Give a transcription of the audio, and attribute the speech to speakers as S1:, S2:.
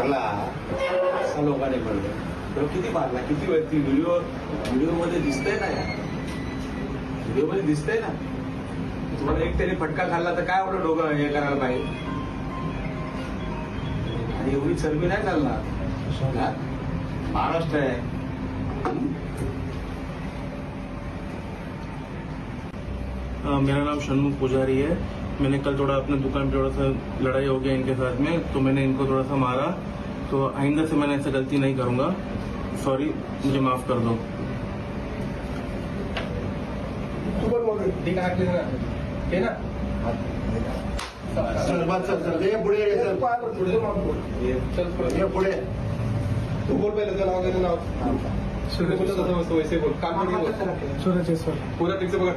S1: मारला लोकांनी म्हणलं तेव्हा किती मारला किती वेळ ती व्हिडिओ मध्ये दिसतंय ना मध्ये दिसतंय ना तुम्हाला एक तरी फटका खाल्ला तर काय एवढं डोकं हे करायला पाहिजे आणि एवढी चरबी नाही चालणार महाराष्ट्र आहे
S2: आ, मेरा नाम शनमुख पुजारी है मैंने कल थोड़ा अपने दुकान पे थोड़ा सा लड़ाई हो गया इनके साथ में तो मैंने इनको थोड़ा सा मारा तो आइंदा से मैंने ऐसा गलती नहीं करूंगा सॉरी मुझे माफ कर दो
S3: सर बात सर सर ये पुढे
S4: सर पुढे
S3: तो
S4: तू बोल पहिले त्याला वगैरे नाव सर बोलत असं वैसे बोल